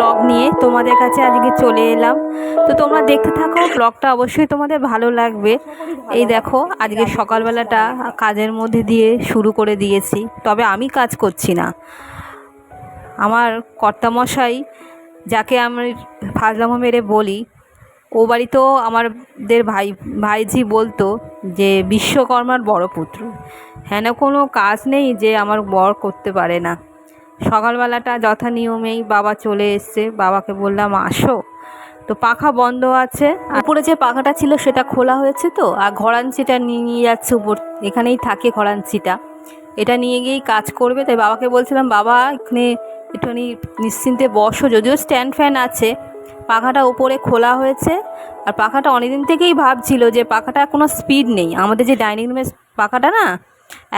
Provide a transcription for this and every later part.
Blog নিয়ে তোমাদের কাছে আজকে চলে এলাম। তো তোমরা দেখতে থাকো ব্লগটা অবশ্যই তোমাদের ভালো লাগবে। এই দেখো, আজকে সকালবেলাটা কাজের মধ্যে দিয়ে শুরু করে দিয়েছি, তবে আমি কাজ করছি না। আমার কর্তামশাই, যাকে আমি ফাজলামো মেরে বলি, ও বাড়িতেও আমাদের ভাই, ভাইঝি বলতো যে, বিশ্বকর্মার বড় পুত্র। হেন কোনো কাজ নেই যে, আমার বর করতে পারে না। সকালবেলাটা যথা নিয়মেই বাবা চলে এসছে। বাবাকে বললাম, আসো। তো পাখা বন্ধ আছে। উপরে যে পাখাটা ছিল সেটা খোলা হয়েছে তো? আর ঘরাঞ্চিটা নিয়ে যাচ্ছে উপর, এখানেই থাকে ঘরাঞ্চিটা। এটা নিয়ে গিয়েই কাজ করবে। তাই বাবাকে বলছিলাম, বাবা, এখানে একটুখানি নিশ্চিন্তে বসো। যদিও স্ট্যান্ড ফ্যান আছে, পাখাটা উপরে খোলা হয়েছে। আর পাখাটা অনেকদিন থেকেই ভাবছিল যে পাখাটা কোনো স্পিড নেই। আমাদের যে ডাইনিং রুমের পাখাটা না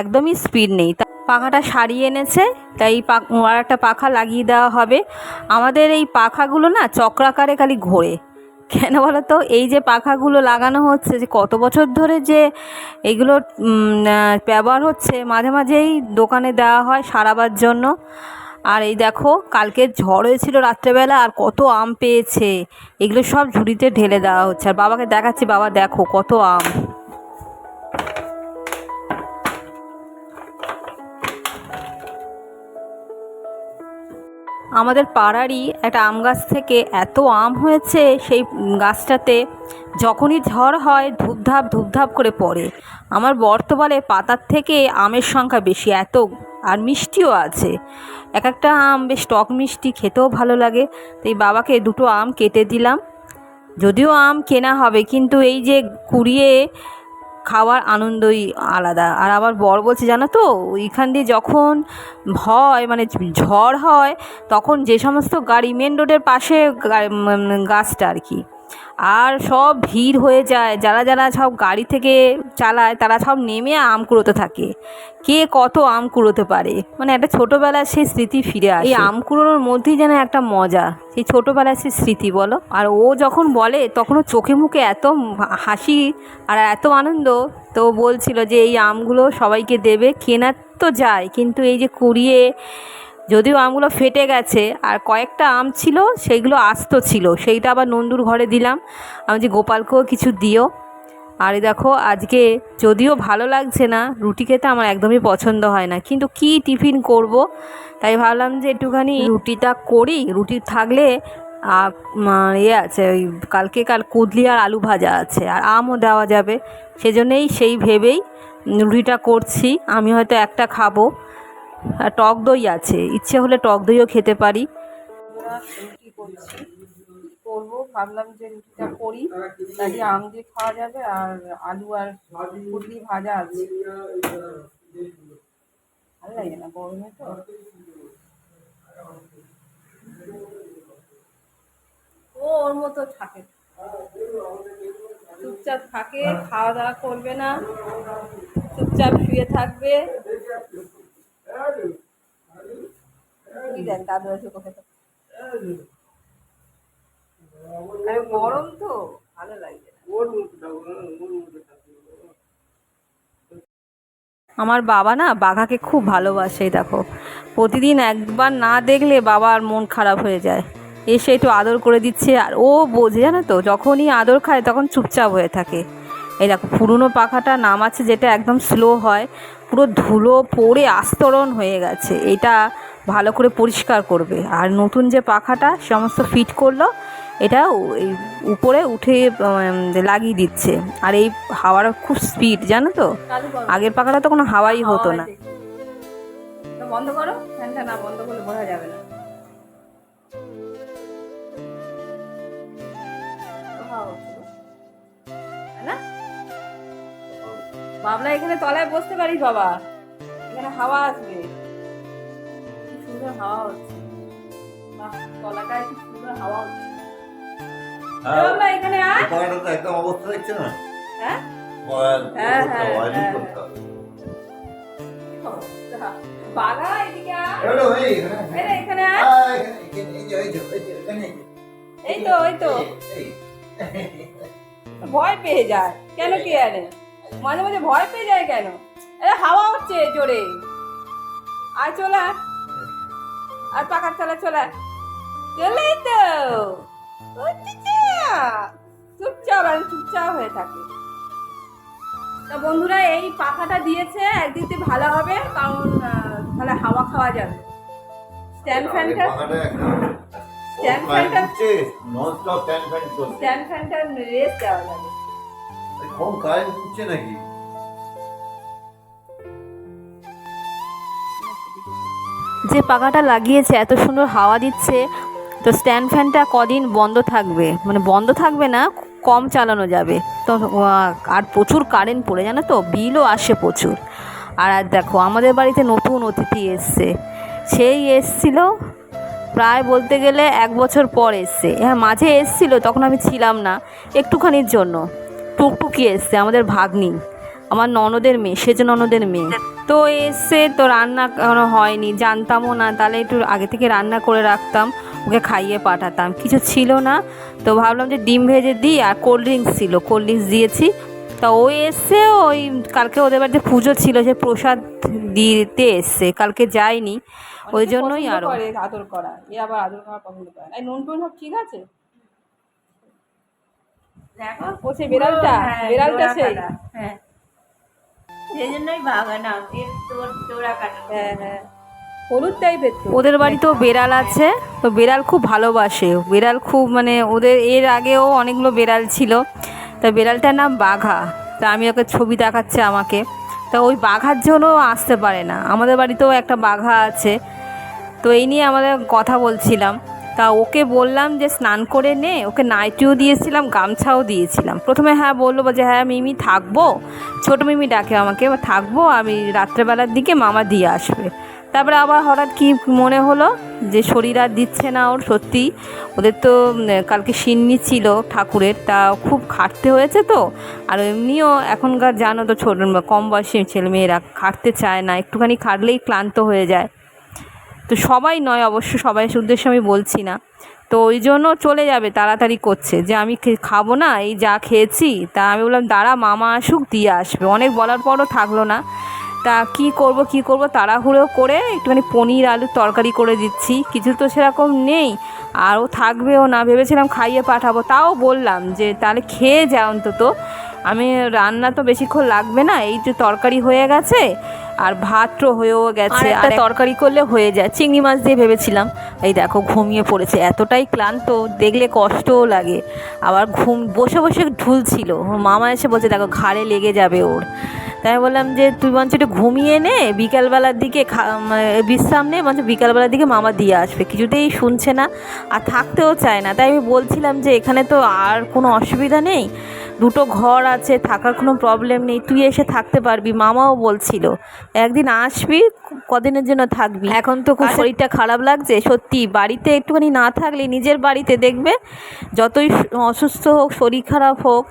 একদমই স্পিড নেই। পাখাটা সারিয়ে এনেছে, তাই আর একটা পাখা লাগিয়ে দেওয়া হবে। আমাদের এই পাখাগুলো না চক্রাকারে খালি ঘোরে। কেন বলো তো এই যে পাখাগুলো লাগানো হচ্ছে যে কত বছর ধরে যে এগুলো ব্যবহার হচ্ছে, মাঝে মাঝেই দোকানে দেওয়া হয় সারাবার জন্য। আর এই দেখো, কালকে ঝড় হয়েছিল রাত্রেবেলা আর কত আম পেয়েছে। এগুলো সব ঝুড়িতে ঢেলে দেওয়া হচ্ছে। আর বাবাকে দেখাচ্ছি, বাবা দেখো কত আম। আমাদের পাড়ারই একটা আম গাছ থেকে এত আম হয়েছে, সেই গাছটাতে যখনই ঝড় হয়, ধূপধাপ ধূপধাপ করে পড়ে। আমার বর্তমানে পাতার থেকে আমের সংখ্যা বেশি, এত আর মিষ্টিও আছে। এক একটা আম বেশ টক মিষ্টি, খেতেও ভালো লাগে। তাই বাবাকে দুটো আম কেটে দিলাম। যদিও আম কেনা হবে, কিন্তু এই যে কুড়িয়ে খাওয়ার আনন্দই আলাদা। আর আবার বর বলছে, জানো তো, ওইখান দিয়ে যখন হয় মানে ঝড় হয়, তখন যে সমস্ত গাড়ি মেন রোডের পাশে গাছটা আর কি। আর সব ভিড় হয়ে যায় যারা যারা সব গাড়ি থেকে চালায় তারা সব নেমে আম কুড়োতে থাকে। কে কত আম কুড়োতে পারে? মানে একটা ছোটোবেলার সেই স্মৃতি ফিরে আসে। এই আম কুড়োনোর মধ্যেই যেন একটা মজা সেই ছোটোবেলার সেই স্মৃতি বলো। আর ও যখন বলে তখনও চোখে মুখে এত হাসি আর এত আনন্দ তো বলছিল যে এই আমগুলো সবাইকে দেবে কেনার তো যায় কিন্তু এই যে কুড়িয়ে যদিও আমগুলো ফেটে গেছে, আর কয়েকটা আম ছিল, সেইগুলো আস্ত ছিল। সেইটা আবার নন্দুর ঘরে দিলাম। আমি যে গোপালকেও কিছু দিও। আর দেখো, আজকে যদিও ভালো লাগছে না, রুটি খেতে আমার একদমই পছন্দ হয় না, কিন্তু কি টিফিন করব? তাই ভাবলাম যে একটুখানি রুটিটা করি। রুটি থাকলে ইয়ে আছে, ওই কালকে কাল কুদলি আর আলু ভাজা আছে, আর আমও দেওয়া যাবে। সেজন্যই সেই ভেবেই রুটিটা করছি। আমি হয়তো একটা খাব। আর টক দই আছে। ইচ্ছে হলে টক দইও খেতে পারি। করব। ভাবলাম যে রুটিটা করি। তাহলে আম দিয়ে খাওয়া যাবে আর আলু আর পুটলি ভাজা আছে। ভালো লাগে না গরমে তো? ও, ওর মতো থাকে। চুপচাপ থাকে, খাওয়া দাওয়া করবে না। চুপচাপ শুয়ে থাকবে। দেন দাদু আছে কোথায় আরে গরম তো ভালো লাগছে আমার বাবা না বাঘাকে খুব ভালোবাসে দেখো। প্রতিদিন একবার না দেখলে বাবার মন খারাপ হয়ে যায়। এসে একটু আদর করে দিচ্ছে আর ও বোঝে জানো তো যখনই আদর খায় তখন চুপচাপ হয়ে থাকে। এই দেখো পুরনো পাখাটা নাম আছে যেটা একদম স্লো হয় পুরো ধুলো পড়ে আস্তরণ হয়ে গেছে। এটা ভালো করে পরিষ্কার করবে। আর নতুন যে পাখাটা, সমস্ত ফিট করল, এটা উপরে উঠে লাগিয়ে দিচ্ছে। আর এই হাওয়ার খুব স্পিড জানো তো? আগের পাখাটা তো কোনো হাওয়াই হতো না। বন্ধ করো। ফ্যানটা না বন্ধ করলে বোঝা যাবে না। বাবলা এখানে তলায় বসতে পারিস বাবা। এখানে হাওয়া আসবে সুন্দর হাওয়া হচ্ছে। বাহ, তলাটায় কি সুন্দর হাওয়া হচ্ছে। এখানে আয়। তো একদম অবস্থা দেখছে না? হ্যাঁ? হ্যাঁ, হ্যাঁ, এদিকে এই, এখানে, তো এই তো। ভয় পেয়ে যায়। কেন কি আরে মাঝে মাঝে ভয় পেয়ে যায় কেন? আরে হাওয়া হচ্ছে জোরে। আয় চলে। আর পাখার তলা চলে আয়। চলেই তো। চুপচাপ আর চুপচাপ হয়ে থাকে। তা বন্ধুরা এই পাখাটা দিয়েছে একদিক দিয়ে ভালো হবে কারণ তাহলে হাওয়া খাওয়া যাবে। স্ট্যান্ড ফ্যানটা পাখাটা একটা Stand ও, fan fan টা- ঘুরছে, non-stop fan fan চলছে। স্ট্যান্ড ফ্যানটা রেস্ট দেওয়া যাবে। কম কারেন্ট ঘুরছে নাকি? যে পাখাটা লাগিয়েছে, এত সুন্দর হাওয়া দিচ্ছে, তো স্ট্যান্ড ফ্যানটা কদিন বন্ধ থাকবে? মানে বন্ধ থাকবে না, কম চালানো যাবে। তো আর প্রচুর কারেন্ট পড়ে, জানো তো? বিলও আসে প্রচুর। আর আর দেখো, আমাদের বাড়িতে নতুন অতিথি এসছে। সেই এসছিল প্রায় বলতে গেলে এক বছর পর এসছে। হ্যাঁ মাঝে এসছিল, তখন আমি ছিলাম না। একটুখানির জন্য। টুকটুকি এসছে, আমাদের ভাগ্নি। আমার ননদের মেয়ে সেজ ননদের মেয়ে। তো এসে তো রান্না কোনো হয়নি জানতামও না। তাহলে একটু আগে থেকে রান্না করে রাখতাম ওকে খাইয়ে পাঠাতাম। কিছু ছিল না তো ভাবলাম যে ডিম ভেজে দিই আর কোল্ড ড্রিঙ্কস ছিল। কোল্ড ড্রিঙ্কস দিয়েছি। তা ও এসছে ওই কালকে ওদের বাড়িতে পুজো ছিল যে প্রসাদ দিতে এসছে। কালকে যায়নি ওই জন্যই আরও। আদর করা। এ আবার আদর করা পছন্দ করে এই নুন টুন সব ঠিক আছে? দেখো ও সেই বেড়ালটা হ্যাঁ, বেড়ালটা সেই। হ্যাঁ। সেই জন্যই ভাগা না এর তোর ডোরা কাটা হ্যাঁ হ্যাঁ। হলুদ টাইপের তো। ওদের বাড়িতেও বেড়াল আছে তো বেড়াল খুব ভালোবাসে। বেড়াল খুব মানে ওদের এর আগেও অনেকগুলো বেড়াল ছিল। তা বেড়ালটার নাম বাঘা। তা আমি ওকে ছবি দেখাচ্ছে আমাকে। তা ওই বাঘার জন্য আসতে পারে না। আমাদের বাড়িতেও একটা বাঘা আছে। তো এই নিয়ে আমাদের কথা বলছিলাম। তা ওকে বললাম যে স্নান করে নে, ওকে নাইটিও দিয়েছিলাম, গামছাও দিয়েছিলাম। প্রথমে হ্যাঁ বলল যে হ্যাঁ মিমি থাকব, ছোটো মিমি ডাকে আমাকে "এবার থাকব, আমি রাত্রেবেলার দিকে মামা দিয়ে আসবে। তারপরে আবার হঠাৎ কি মনে হলো যে শরীর আর দিচ্ছে না ওর, সত্যি। ওদের তো কালকে সিন্নি ছিল ঠাকুরের, তা খুব খাটতে হয়েছে তো। আর এমনিও এখনকার জানো তো ছোট, কম বয়সী ছেলেমেয়েরা খাটতে চায় না, একটুখানি খাটলেই ক্লান্ত হয়ে যায়। তো সবাই নয়, অবশ্য সবাই উদ্দেশ্যে আমি বলছি না। তো ওই জন্য চলে যাবে, তাড়াতাড়ি করছে। যে আমি খাব না, এই যা খেয়েছি, তা আমি বললাম, দাঁড়া, মামা আসুক, দিয়ে আসবে। অনেক বলার পরও থাকল না। তা কি করব কি করব, তাড়াহুড়ো করে একটুখানি পনির আলুর তরকারি করে দিচ্ছি। কিছু তো সেরকম নেই, আর ও থাকবেও না। ভেবেছিলাম খাইয়ে পাঠাবো, তাও বললাম যে, তাহলে খেয়ে যা অন্তত। আমি রান্না তো বেশিক্ষণ লাগবে না এই যে তরকারি হয়ে গেছে আর ভাতও হয়েও গেছে আর তরকারি করলে হয়ে যায় চিংড়ি মাছ দিয়ে ভেবেছিলাম এই দেখো ঘুমিয়ে পড়েছে এতটাই ক্লান্ত দেখলে কষ্টও লাগে আবার ঘুম বসে বসে ঢুলছিল ওর মামা এসে বলছে দেখো ঘাড়ে লেগে যাবে ওর তাই বললাম যে তুই বঞ্চ একটু ঘুমিয়ে নে বিকালবেলার দিকে মানে বিশ্রাম নে বঞ্চ বিকালবেলার দিকে মামা দিয়ে আসবে কিছুতেই শুনছে না আর থাকতেও চায় না তাই আমি বলছিলাম যে এখানে তো আর কোনো অসুবিধা নেই দুটো ঘর আছে থাকার কোনো প্রবলেম নেই। তুই এসে থাকতে পারবি মামাও বলছিল। একদিন আসবি কদিনের জন্য থাকবি। এখন তো খুব শরীরটা খারাপ লাগছে সত্যি। বাড়িতে একটুখানি না থাকলে নিজের বাড়িতে দেখবে যতই অসুস্থ হোক শরীর খারাপ হোক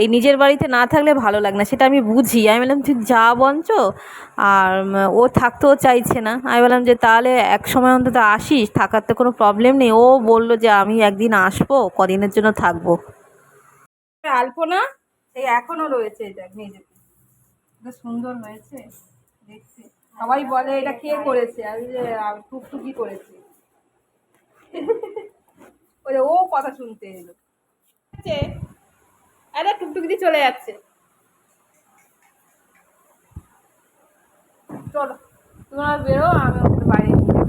এই নিজের বাড়িতে না থাকলে ভালো লাগে না। সেটা আমি বুঝি। আমি বললাম তুই যা বঞ্চ আর ও থাকতেও চাইছে না। আমি বললাম যে তাহলে এক সময় অন্তত আসিস থাকার তো কোনো প্রবলেম নেই। ও বলল যে আমি একদিন আসব কদিনের জন্য থাকব। আলপনা এই এখনও রয়েছে এটা মেঝেতে এটা সুন্দর হয়েছে দেখতে। সবাই বলে এটা কে করেছে? আমি যে টুকটুকি করেছে। ওই ও কথা শুনতে এলো। আছে আরে টুকটুকি দিয়ে চলে যাচ্ছে। চলো তোমরা বেরো আমি ওখানে বাইরে নিয়ে যাব।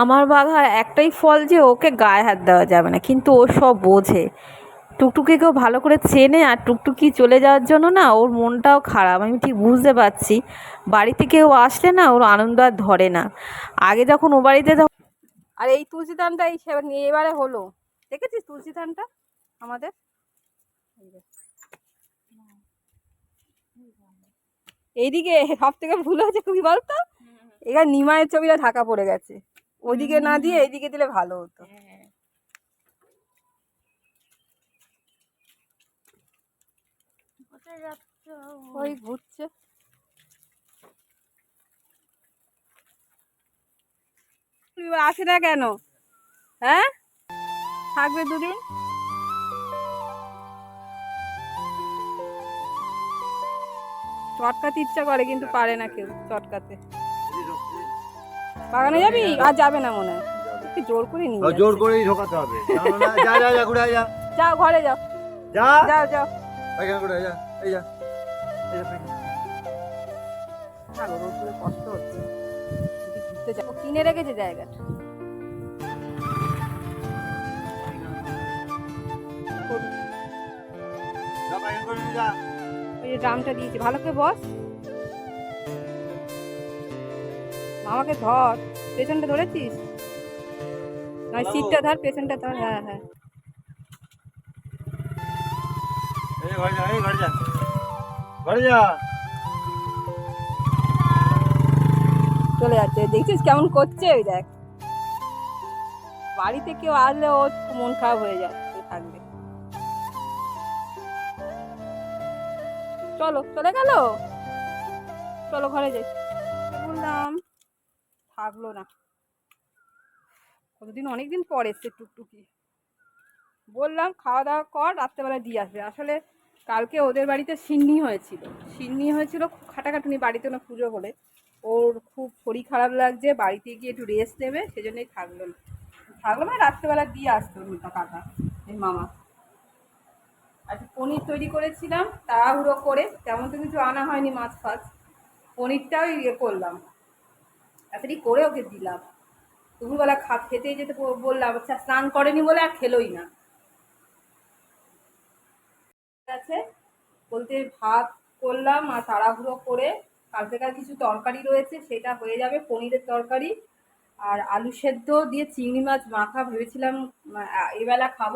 আমার বাঘার একটাই ফল যে ওকে গায়ে হাত দেওয়া যাবে না কিন্তু ও সব বোঝে। টুকটুকিকেও ভালো করে চেনে আর টুকটুকি চলে যাওয়ার জন্য না ওর মনটাও খারাপ আমি ঠিক বুঝতে পারছি। বাড়িতে কেউ আসলে না ওর আনন্দ আর ধরে না। আগে যখন ও বাড়িতে আর এই তুলসী ধানটা এই এবারে হলো। দেখেছিস তুলসী ধানটা আমাদের? এইদিকে সব থেকে ভুল হয়েছে খুবই বলতো? এখানে নিমায়ের ছবিটা ঢাকা পড়ে গেছে। ওইদিকে না দিয়ে এইদিকে দিলে ভালো হতো। ওই ঘুরছে। তুই আসে না কেন? হ্যাঁ? থাকবে দুদিন। চটকাতে ইচ্ছা করে কিন্তু পারে না কেউ চটকাতে। বাগানে যাবি? আর যাবে না মনে হয়। একটু জোর করে নিয়ে জোর জোর করেই ঢোকাতে হবে। না? যা যা যা ঘুরে আয়, যা। যাও ঘরে যাও যা। যাও যাও। এখানে ঘুরে আয়, যা এই যা। এই যা, এই যা। ভালো রোদ্দুরে কষ্ট হচ্ছে। যদি ঘুরতে যাব কিনে রেখেছে জায়গাটা। যা বাইরে করে নিয়ে যা। ওই যে ড্রামটা দিয়েছি। ভালো করে বস। মামাকে ধর পেছনটা ধরেছিস? নয় সিটটা ধর পেছনটা ধর হ্যাঁ হ্যাঁ। চলে যাচ্ছে দেখছিস কেমন করছে? ওই দেখ। বাড়িতে কেউ আসলে ওর মন খারাপ হয়ে যাচ্ছে থাকবে। চলো চলে গেল? চলো ঘরে যাই। বললাম? থাকল না। কতদিন, অনেকদিন পর এসছে টুকটুকি। বললাম, খাওয়া দাওয়া কর, রাত্রেবেলা দিয়ে আসবে। আসলে কালকে ওদের বাড়িতে সিন্নি হয়েছিল। সিন্নি হয়েছিল খুব খাটাখাটুনি বাড়িতে না পুজো বলে ওর খুব শরীর খারাপ লাগছে, বাড়িতে গিয়ে একটু রেস্ট নেবে, সেজন্যই থাকল না। থাকল মানে রাত্রেবেলা দিয়ে আসতো মিতা কাকা এই মামা। আজকে পনির তৈরি করেছিলাম, তাড়াহুড়ো করে, তেমন তো কিছু আনা হয়নি মাছ ফাছ। পনিরটাও ইয়ে করলাম। তাড়াতাড়ি করে ওকে দিলাম। দুপুরবেলা খা, খেতে যেতে বললাম আচ্ছা স্নান করেনি বলে আর খেলোই না। আছে, বলতে ভাত করলাম আর তাড়াহুড়ো করে কালকেকার কিছু তরকারি রয়েছে সেটা হয়ে যাবে পনিরের তরকারি আর আলু সেদ্ধ দিয়ে চিংড়ি মাছ মাখা ভেবেছিলাম এবেলা খাব।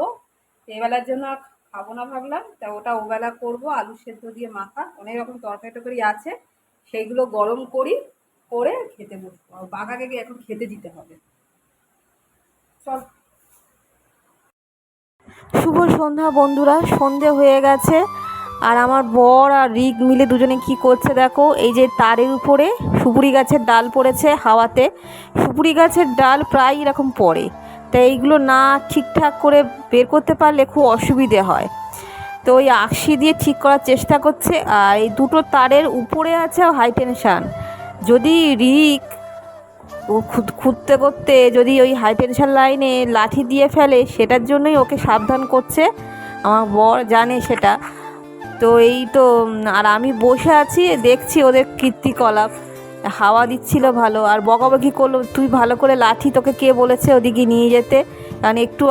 এবেলার জন্য আর খাব না ভাবলাম, তা ওটা ওবেলা করব, আলু সেদ্ধ দিয়ে মাখা। অনেক রকম তরকারি টরকারি আছে, সেইগুলো গরম করি। করে খেতে বসবো। আর বাঘাকে এখন খেতে দিতে হবে। চল। শুভ সন্ধ্যা বন্ধুরা, সন্ধে হয়ে গেছে। আর আমার বর আর রিক মিলে দুজনে কি করছে দেখো? এই যে তারের উপরে সুপুরি গাছের ডাল পড়েছে হাওয়াতে। সুপুরি গাছের ডাল প্রায় এরকম পড়ে। তাই এইগুলো না ঠিকঠাক করে বের করতে পারলে খুব অসুবিধে হয়। তো ওই আকশি দিয়ে ঠিক করার চেষ্টা করছে। আর এই দুটো তারের উপরে আছে, হাই টেনশান। যদি রিক ও খুঁড়তে করতে যদি ওই হাই টেনশন লাইনে লাঠি দিয়ে ফেলে, সেটার জন্যই ওকে সাবধান করছে। আমার বর জানে সেটা। তো এই তো, আর আমি বসে আছি, দেখছি ওদের কীর্তিকলাপ। হাওয়া দিচ্ছিল ভালো, আর বকাবকি করল, তুই ভালো করে লাঠি তোকে কে বলেছে ওদিকে নিয়ে যেতে? কারণ একটু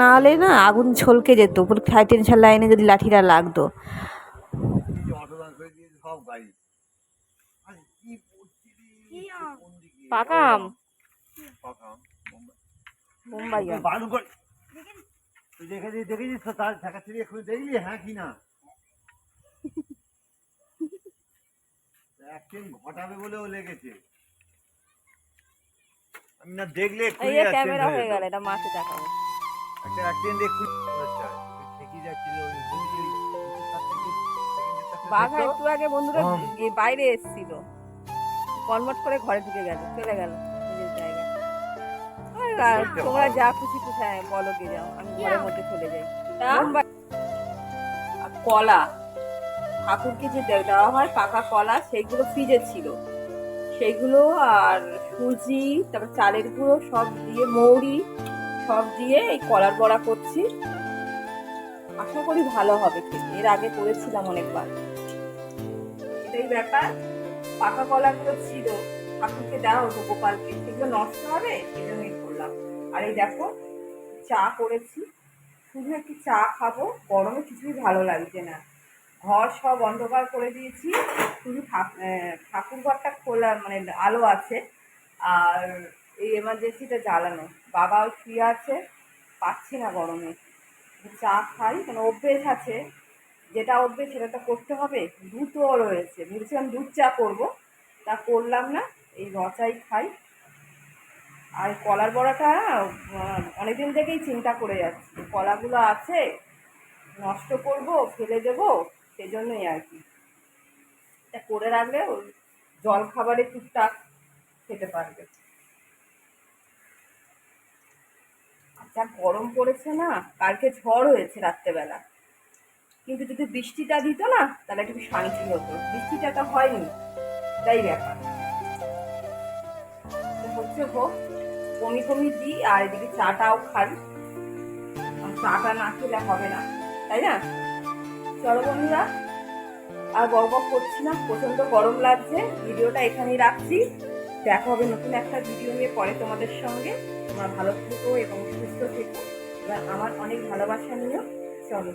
না হলে না আগুন ছলকে যেত, পুরো হাই টেনশন লাইনে যদি লাঠিটা লাগতো এই যে অটোদান করে দিয়েছে সব গাড়ি আরে কি পড়ছে রে? কি আম? কোন দিকে? পাকা আম। তুই দেখেছিস তো তার ছিঁড়ে এখন দেখলি হ্যাঁ কি না? অ্যাক্সিডেন্ট ঘটাবে বলেও লেগেছে। আমি না দেখলে এই যে ক্যামেরা হয়ে। গেল এটা দেখাবো। একটা অ্যাক্সিডেন্ট যাচ্ছিল ওই বাঘা একটু আগে বন্ধুরা বাইরে এসেছিল। কনভার্ট করে ঘরে ঢুকে গেল চলে গেল নিজের আর তোমরা যা খুশি খুশি হ্যাঁ, বলো গে যাও আমি ঘরের মধ্যে চলে যাই। কলা ঠাকুরকে যে দেওয়া হয় পাকা কলা সেইগুলো ফ্রিজে ছিল। সেইগুলো আর সুজি তারপর চালের গুঁড়ো সব দিয়ে মৌরি সব দিয়ে এই কলার বড়া করছি। আশা করি ভালো হবে খেতে। এর আগে করেছিলাম অনেকবার। এটাই ব্যাপার। পাকা কলাগুলো ছিল। ঠাকুরকে দেওয়া হতো গোপালকে। সেগুলো নষ্ট হবে? এই জন্যই করলাম। আর এই দেখো, চা করেছি। শুধু একটু চা খাব, গরমে কিছুই ভালো লাগছে না। ঘর সব অন্ধকার করে দিয়েছি। শুধু ঠাকুর ঘরটা খোলা মানে আলো আছে। আর এই এমার্জেন্সিটা জ্বালানো। বাবাও শুয়ে আছে, পাচ্ছি না গরমে। চা খাই মানে অভ্যেস আছে। যেটা অভ্যেস সেটা তো করতে হবে। দুধও রয়েছে। ভেবেছিলাম দুধ চা করব। তা করলাম না। এই রচাই খাই। আর কলার বড়াটা অনেকদিন থেকেই চিন্তা করে যাচ্ছি। কলাগুলো আছে, নষ্ট করব, ফেলে দেবো, সেজন্যই আর কি। এটা করে রাখলে ওই জল খাবারে টুকটাক খেতে পারবে। আচ্ছা গরম পড়েছে না? কালকে ঝড় হয়েছে রাত্রেবেলা। কিন্তু যদি বৃষ্টিটা দিত না, তাহলে একটু শান্তি হতো। বৃষ্টিটা তো হয়নি, তাই ব্যাপার। হচ্ছে হোক কমি কমি দিই, আর এদিকে চাটাও খাই। আর চাটা না খেলে হবে না, তাই না? চলো বন্ধুরা, আর বক করছি না, প্রচণ্ড গরম লাগছে। ভিডিওটা এখানেই রাখছি। দেখা হবে নতুন একটা ভিডিও নিয়ে পরে তোমাদের সঙ্গে। তোমরা ভালো থেকো এবং সুস্থ থেকো। এবার আমার অনেক ভালোবাসা নিয়েও চলো।